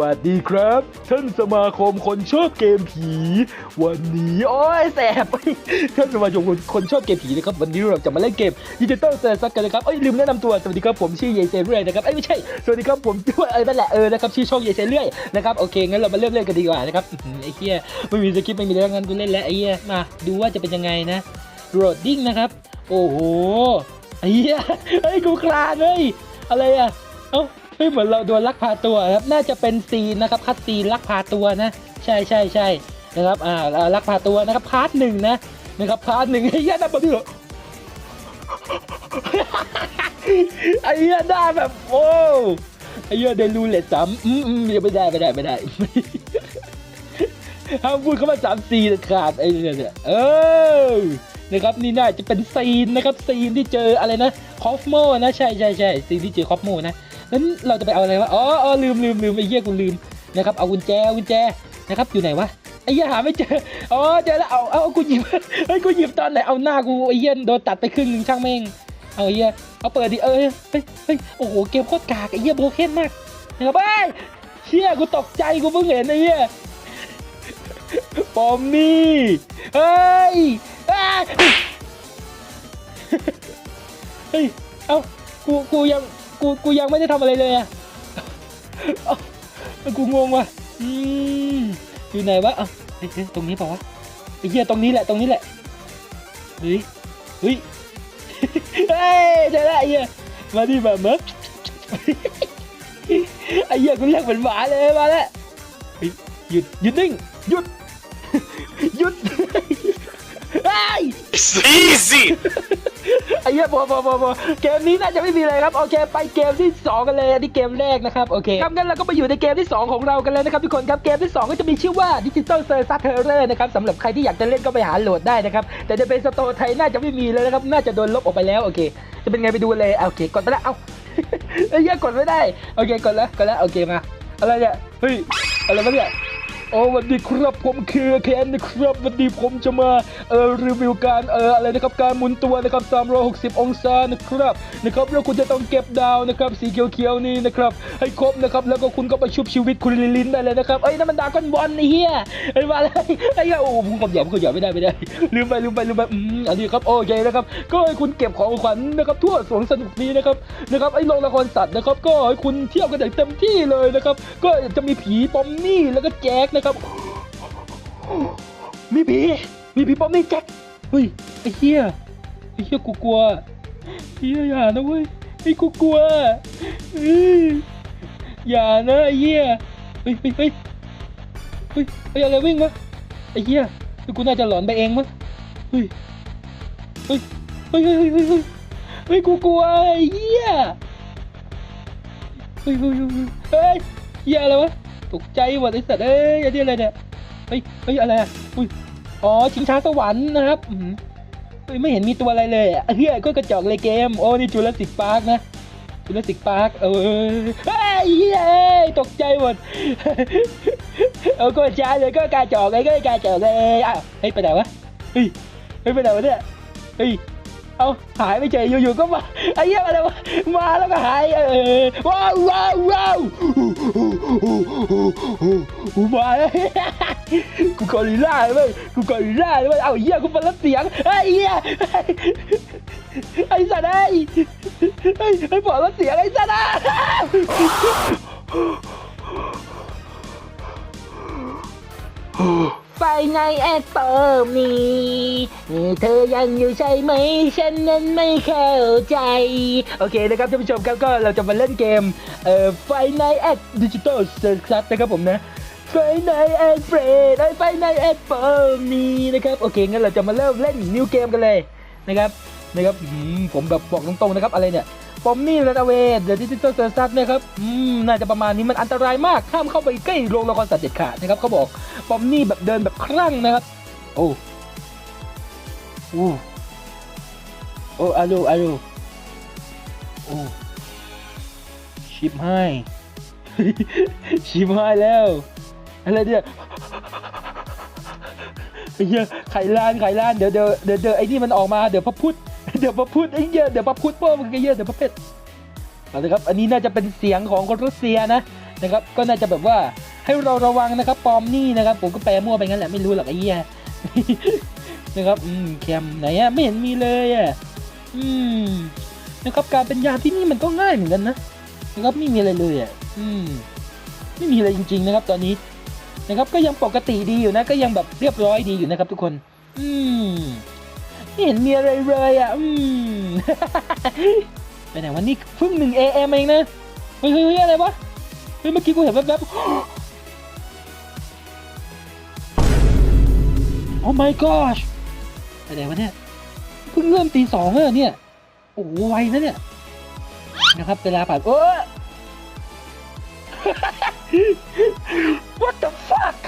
วัสดีครับ ท่านสมาคมคนชอบเกมผี วันนี้โอ้ยแสบท่านสมาคมคนคนชอบเกมผีนะครับวันนี้เราจะมาเล่นเกมดิจิตอลเซอร์ซักกันนะครับเอ้ยลืมแนะนำตัวสวัสดีครับผมชื่อเยเซเรื่อยนะครับเอ้ยไม่ใช่สวัสดีครับผมชื่อเออนั่นแหละเออนะครับชื่อช่องเยเซเรื่อยนะครับโอเคงั้นเรามาเริ่มเล่นกันดีกว่านะครับไอ้เหี้ยไม่มีสคริปต์ไม่มีแล้วงั้นกูเล่นแล้วไอ้เหี้ยมาดูว่าจะเป็นยังไงนะโรดดิ้งนะครับโอ้โหไอ้เหี้ยเฮ้ยกูคลานเฮ้ยอะไรอะเอ้า ฮ้ยเหมือนเราโดนลักพาตัวครับน่าจะเป็นซีนนะครับคัดซีนลักพาตัวนะ ใช่ใช่ใช่นะครับอ่าลักพาตัวนะครับพาร์ทหนึ่งนะนะครับพาร์ทหนึ่งไอ้เหี้ยน่าเบื่อไอ้เหี้ยได้แบบโอ้ไอ้เหี้ยเดลูเลตสามอืมอืมไม่ได้ไม่ได้ไม่ได้ห้ามพูดเข้ามาสามซีนขาดไอ้เนี่ยเนี่ยเออนะครับนี่น่าจะเป็นซีนนะครับซีนที่เจออะไรนะคอฟโมนะใช่ใช่ใช่ซีนที่เจอคอฟโมนะ นั้นเราจะไปเอาอะไรวะ อ๋ออลืมลืมลืมไอ้เหี้ยกูลืมนะครับ เอากุญแจกุญแจนะครับ อยู่ไหนวะ ไอ้เหี้ยหาไม่เจอ อ๋อเจอแล้ว เอา เอากูหยิบเฮ้ยกูหยิบตอนไหน เอาหน้ากูไอ้เหี้ยโดนตัดไปครึ่งหนึงช่างแม่ง เอาไอ้เหี้ยเอาเปิดดิ เออเฮ้ย เฮ้ย โอ้โห เกมโคตรกากไอ้เหี้ยโบกเคนมากนะครับเฮ้ยเชี่ยกูตกใจกูเพิ่งเห็นไอ้เหี้ยปอมมี่เฮ้ยเฮ้ย เอ้า กู กูยัง กูกูยังไม่ได้ทำอะไรเลยอะกูงงว่ะอืมอยู่ไหนวะเอ้าเฮ้ยเฮ้ยตรงนี้ป่าวะไอ้เหี้ยตรงนี้แหละตรงนี้แหละเฮ้ยเฮ้ยเฮ้ยเจอล้วไอ้เหี้ยมาดิแบบมึกไอ้เหี้ยกูเรียกเหมือนหมาเลยมาแล้วหยุดหยุดนิ่งหยุดหยุดไอ้ย It's easy! ไอ้เหี้ยพอพอพอพอเกมนี้น่าจะไม่มีอะไรครับโอเค ไปเกมที่สองกันเลยอันนี้เกมแรกนะครับโอเคครับงั้นเราก็ไปอยู่ในเกมที่สองของเรากันเลยนะครับทุกคนครับเกมที่สองก็จะมีชื่อว่า Digital s e r s a t e r r o r นะครับสำหรับใครที่อยากจะเล่นก็ไปหาโหลดได้นะครับแต่จะเป็นสโตร์ไทยน่าจะไม่มีเลยนะครับน่าจะโดนลบออกไปแล้วโอเค จะเป็นไงไปดูเลยโอเคกดไปแล้วเอ้าไอ้เหี้ยกดไม่ได้โอเคกดแล้วกดแล้วโอเคมาอะไรเนี่ยเฮ้ยอะไรวะเนี่ย โอ้สวัสดีครับผมคือแคนนะครับวันนี้ผมจะมาเอ่อรีวิวการเอ่ออะไรนะครับการหมุนตัวนะครับ360 องศานะครับนะครับแล้วคุณจะต้องเก็บดาวนะครับสีเขียวๆนี่นะครับให้ครบนะครับแล้วก็คุณก็ไปชุบชีวิตคุณลิลินได้เลยนะครับเอ้ยนั่นมันดาก้อนบอลไอ้เหี้ยไอ้มาเลยไอ้เหี้ยโอ้ผมขอบหยาบขอบหยาบไม่ได้ไม่ได้ลืมไปลืมไปลืมไปอืมอันนี้ครับโอเคนะครับก็ให้คุณเก็บของขวัญนะครับทั่วสวนสนุกนี้นะครับนะครับไอ้โรงละครสัตว์นะครับก็ให้คุณเที่ยวกันอย่างเต็มที่เลยนะครับก็จะมีผีปอมมี่แล้วก็แจ็คนะครับ มีผี มีผีป้อมนี่แจ็ค เฮ้ย ไอ้เหี้ย ไอ้เหี้ยกูกลัวเหี้ยอย่านะเว้ย ไอ้กูกลัวอย่านะไอ้เหี้ย เฮ้ยเฮ้ยเฮ้ยเฮ้ยเฮ้อะไรวิ่งวะไอ้เหี้ยเฮ้กูน่าจะหลอนไปเองมั้งเฮ้ย เฮ้ย เฮ้ยเฮ้ยเฮ้ยเฮ้ยกูกลัวไอ้เหี้ย เฮ้ยเฮ้ยเฮ้ยเฮ้ยเฮ้ยเหี้ยอะไรวะ ตกใจหมดไอ้สัตว์เอ้ยไอ้นี่อะไรเนี่ยเฮ้ยเฮ้ยอะไรอะอุ้ยอ๋อชิงช้าสวรรค์นะครับอืมไม่เห็นมีตัวอะไรเลยอะเฮ้ยก็กระจอกเลยเกมโอ้นี่จูเลสิกพาร์คนะจูเลสิกพาร์คเออเฮ้ยเฮ้ยตกใจหมดเออก็ช้าเลยก็กระจอกเลยก็กระจอกเลยอ้าวเฮ้ยไปไหนวะเฮ้ยเฮ้ยไปไหนวะเนี่ยเฮ้ย เอาหายไปเฉยอยู่ๆก็มาไอ้เหี้ยอะไรวะมาแล้วก็หายเออว้าวว้าวว้าวกูมาแล้วกูกอริลล่าเลยกูกอริลล่าเลยเว้ยเอาเหี้ยกูเป็นรับเสียงไอ้เหี้ยไอ้สัตว์ไอ้ไอ้ไอ้บอกรับเสียงไอ้สัตว์อะ ไปในแอปเปิลมีเธอยังอยู่ใช่ไหม ฉันนั้นไม่เข้าใจ โอเคนะครับท่านผู้ชมครับก็เราจะมาเล่นเกมเอ่อไฟในแอดดิจิตอลเซอร์คัสนะครับผมนะไฟในแอดเฟรดไอไฟในแอดเปิลมีนะครับโอเคงั้นเราจะมาเริ่มเล่นนิวเกมกันเลยนะครับนะครับผมแบบบอกตรงๆนะครับอะไรเนี่ย ปอมมี่และเวเดอะดิจิตอลเซอร์คัสนะครับอืมน่าจะประมาณนี้มันอันตรายมากห้ามเข้าไปใกล้โรงละครสัตว์เด็ดขาดนะครับเขาบอกปอมมี่แบบเดินแบบคลั่งนะครับ โอ้โอ้โอ้อารูอารูโอ้ชิปให้ชิปให้แล้วอะไรเนี่ยไอ้เหี้ยไข่ล้านไข่ล้านเดี๋ยวเดี๋ยวเดี๋ยวเดี๋ยวไอ้นี่มันออกมาเดี๋ยวพระพุทธ เดี๋ยวพระพุทธไอ้เหี้ยเดี๋ยวพระพุทธเพิ่มมันก็เหี้ยเดี๋ยวพระเพชรเอาละครับอันนี้น่าจะเป็นเสียงของคนรัสเซียนะนะครับก็น่าจะแบบว่าให้เราระวังนะครับปลอมนี่นะครับ ผมก็แปลมั่วไปงั้นแหละไม่รู้หรอกไอ้เหี้ยนะครับอืมแคมไหนอะไม่เห็นมีเลยอะอืมนะครับการเป็นยาที่นี่มันก็ง่ายเหมือนกันนะนะครับไม่มีอะไรเลยอะอืมไม่มีอะไรจริง ๆ นะครับ ตอนนี้นะครับก็ยังปกติดีอยู่นะ ก็ยังแบบเรียบร้อยดีอยู่นะครับ ทุกคน อืม ไม่เห็นมีอะไรเลยอะ อืมไปไหนวันนี้เพิ่งหนึ่ง AM เองนะเฮ้ยเฮ้ยเฮ้ยอะไรวะ เฮ้ยเมื่อกี้กูเห็นแวบๆโอ้ my gosh ไปไหนวะเนี่ย เพิ่งเริ่มตีสองเลยเนี่ย โอ้โหไวนะเนี่ย นะครับเวลาผ่านโอ้ What the fuck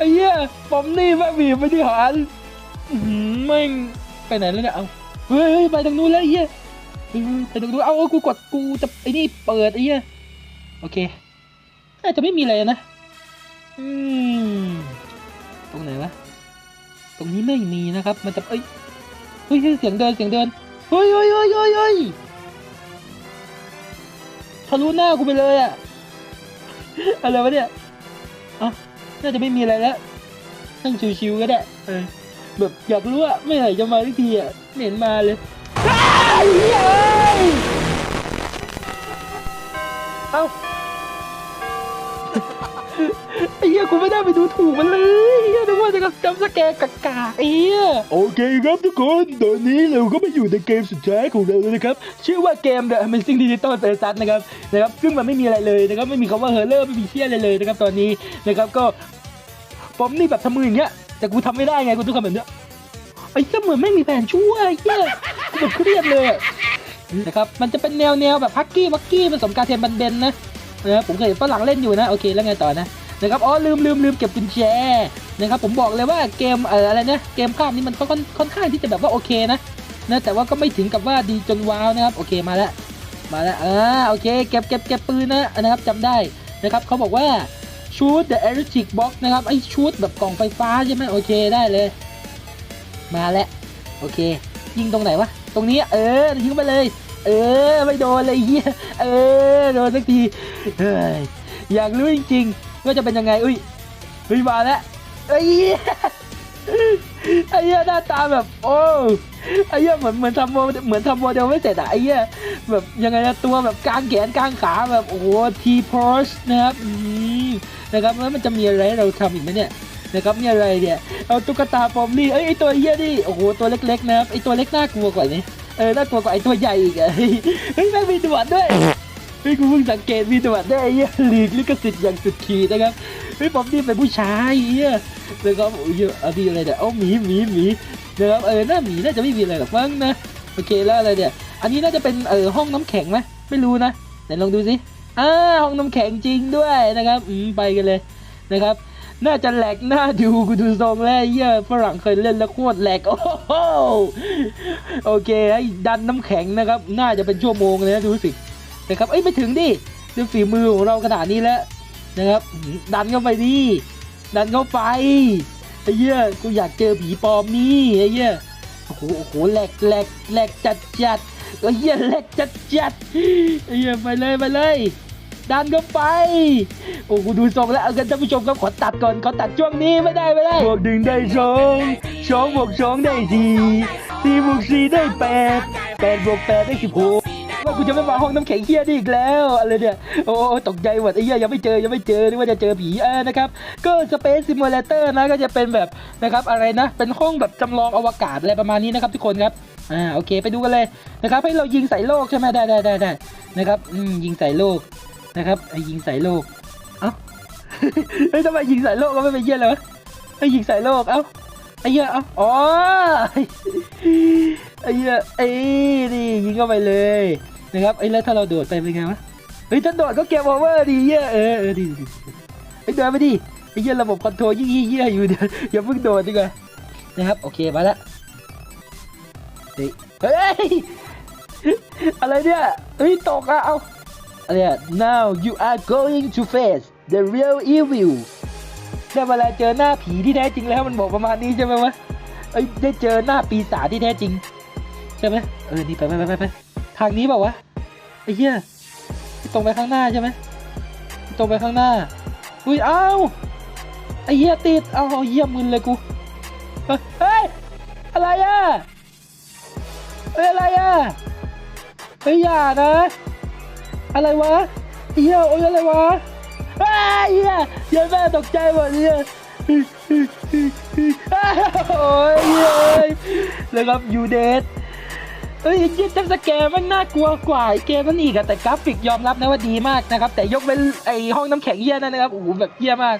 ไอ้เหี้ยปอมนี่แม่บีบไปที่หารออหือแม่งไปไหนแล้วเนี่ยเอาเฮ้ยเฮ้ยไปทางนู้นแล้วไอ้เหี้ยไปทางนู้นเอากูกดกูจะไอ้นี่เปิดไอ้เหี้ยโอเคน่าจะไม่มีอะไรนะอืมตรงไหนวะตรงนี้ไม่มีนะครับ มันจะเอ้ยเฮ้ยเฮ้ยเสียงเดินเสียงเดินเฮ้ยเฮ้ยเฮ้ยเฮ้ยเฮ้ยทะลุหน้ากูไปเลยอะอะไรวะเนี่ยอ้า น่าจะไม่มีอะไรแล้วนั่งชิวๆก็ได้ เออ แบบอยากรู้อะไม่ไหนจะมาทุกทีอะไม่เห็นมาเลยอ้าวเฮ้ยเอ้า ไอ้เหี้ยกูไม่ได้ไปดูถูกมันเลยเหี้ยนึกว่าจะจำสแกร์กากาไอ้เหี้ยโอเคครับทุกคนตอนนี้เราก็มาอยู่ในเกมสุดท้ายของเราแล้วนะครับชื่อว่าเกม The Amazing Digital s e r s u s นะครับนะครับซึ่งมันไม่มีอะไรเลยนะครับไม่มีคำว่าเฮอร์เลอร์ไม่มีเชี่ยอะไรเลยนะครับตอนนี้นะครับก็ผมนี่แบบทำมืออย่างเงี้ยแต่กูทำไม่ได้ไงกูต้องทำแบบเนี้ยไอ้เหี้ยเหมือนไม่มีแผนช่วยไอ้เหี้ยกูแบบเครียดเลยนะครับมันจะเป็นแนวแนวแบบฮักกี้วักกี้ผสมกาเทนบันเดนนะนะผมเคยเห็นฝรั่งเล่นอยู่นะโอเคแล้วไงต่อนะ นะครับอ๋อลืมลืมลืมเก็บกุญแจนะครับผมบอกเลยว่าเกมเอ่ออะไรนะเกมภาพนี้มันค่อนค่อนข้างที่จะแบบว่าโอเคนะนะแต่ว่าก็ไม่ถึงกับว่าดีจนว้าวนะครับโอเคมาแล้วมาแล้วอ่าโอเคเก็บเก็บเก็บปืนนะนะครับจำได้นะครับเขาบอกว่าชูด the electric box นะครับไอชูดแบบกล่องไฟฟ้าใช่ไหมโอเคได้เลย มาแล้วโอเค ยิงตรงไหนวะตรงนี้เออยิงไปเลย เออไม่โดนเลยเฮียเออโดนสักทีเฮ้ยอยากรู้จริงๆ ว่าจะเป็นยังไงอุ้ยเฮ้ยมาแล้วไอ้เหี้ยไอ้เหี้ยหน้าตาแบบโอ้ไอ้เหี้ยเหมือนเหมือนทำโมเหมือนทำโมเดลไม่เสร็จอะไอ้เหี้ยแบบยังไงนะตัวแบบกลางแขนกลางขาแบบโอ้โหทีโพอชนะครับอืมนะครับแล้วมันจะมีอะไรให้เราทำอีกไหมเนี่ยนะครับมีอะไรเนี่ยเอาตุ๊กตาปอมนี่เอ้ยไอตัวเหี้ยนี่โอ้โหตัวเล็กๆนะครับไอตัวเล็กน่ากลัวกว่านี้เออน่ากลัวกว่าไอ้ตัวใหญ่อีกอะเฮ้ยเฮ้ยแม่มีหนวดด้วย เฮ้ยกูเพิ่งสังเกตมีหนวดด้ไอ้เหี้ยลีกลิขสิทธิ์อย่างสุดขีดนะครับเฮ้ยผมนี่เป็นผู้ชายเหี้ยแล้วก็โอ้ยเอะอะมีอะไรเนี่ยเอ้าหมีหมีหมีนะครับเออหน้าหมีน่าจะไม่มีอะไรหรอกมั้งนะโอเคแล้วอะไรเนี่ย อันนี้น่าจะเป็นเออห้องน้ำแข็งไหมไม่รู้นะไหนลองดูสิอ่าห้องน้ำแข็งจริงด้วยนะครับอืมไปกันเลยนะครับ น่าจะแหลกหน้าดูกูดูทรงแล้วเหี้ยฝรั่งเคยเล่นแล้วโคตรแหลกโอ้โหโอเคไอ้ดันน้ำแข็งนะครับ น่าจะเป็นชั่วโมงเลยนะดูสิ นะครับเอ้ยไม่ถึงดิดูฝีมือของเราขนาดนี้แล้วนะครับดันเข้าไปดิดันเข้าไปไอ้เหี้ยกูอยากเจอผีปลอมนี่ไอ้เหี้ยโอ้โหโอ้โหแหลกแหลกแหลกจัดจัดไอ้เหี้ยแหลกจัดจัดไอ้เหี้ยไปเลยไปเลยดันเข้าไป โอ้กูดูทรงแล้วเอากันท่านผู้ชมครับขอตัดก่อนขอตัดช่วงนี้ไม่ได้ไม่ได้บวกหนึ่งได้สองสองบวกสองได้สี่สี่บวกสี่ได้แปดแปดบวกแปดได้สิบหก กูจะไม่มาห้องน้ำแข็งเฮียนี่อีกแล้วอะไรเนี่ยโอ้ตกใจหมดไอ้เหี้ยยังไม่เจอยังไม่เจอนึกว่าจะเจอผีเออนะครับก็สเปซซิมูเลเตอร์นะก็จะเป็นแบบนะครับอะไรนะ เป็นห้องแบบจำลองอวกาศอะไรประมาณนี้นะครับทุกคนครับอ่าโอเคไปดูกันเลยนะครับให้เรายิงใส่โลกใช่ไหมได้ได้ได้ได้นะครับอืมยิงใส่โลกนะครับไอ้ยิงใส่โลกเอ้าเฮ้ยทำไมยิงใส่โลกก็ไม่เป็นเยี่ยเลยวะไอ้ยยิงใส่โลกเอ้าไอ้เหี้ยเอ้าอ๋อไอ้เหี้ยไอ้นี่ยิงเข้าไปเลย นะครับไอ้แล้วถ้าเราโดดไปเป็นไงวะเฮ้ยถ้าโดดก็เก็บโอเวอร์ดีเหี้ยเออเออดีดีไอ้เดินไปดิไอ้เหี้ยระบบคอนโทรลยิ่งเหี้ยอยู่เดี๋ยวอย่าเพิ่งโดดดีกว่านะครับโอเคมาละเฮ้ยอะไรเนี่ยเฮ้ยตกอะเอาอะไรอะ now you are going to face the real evil ได้เวลาเจอหน้าผีที่แท้จริงแล้วมันบอกประมาณนี้ใช่ไหมวะเอ้ได้เจอหน้าปีศาจที่แท้จริงใช่ไหมเออนี่ไปไปไปไป ทางนี้เปล่าวะไอ้เหี้ยตรงไปข้างหน้าใช่ไหมตรงไปข้างหน้าอุ้ยเอ้าไอ้เหี้ยติดเอาเอาเหี้ยมึนเลยกูเฮ้ยอะไรอะเฮ้ยอะไรอะเฮ้ยอย่านะ อะไรวะเหี้ยโอ้ยอะไรวะไอ้ยเหี้ยเหี้ยแม่ตกใจหมดเนี่ยโอ้ยเฮ้ยแล้วครับยูเดส เอ้ยเหี้ยจัมสแกร์มันน่ากลัวกว่าไอเกมนั้นอีกอะแต่กราฟิกยอมรับนะว่าดีมากนะครับ แต่ยกเว้นไอห้องน้ำแข็งเยี่ยนั่นนะครับโอ้โหแบบเยี่ยมาก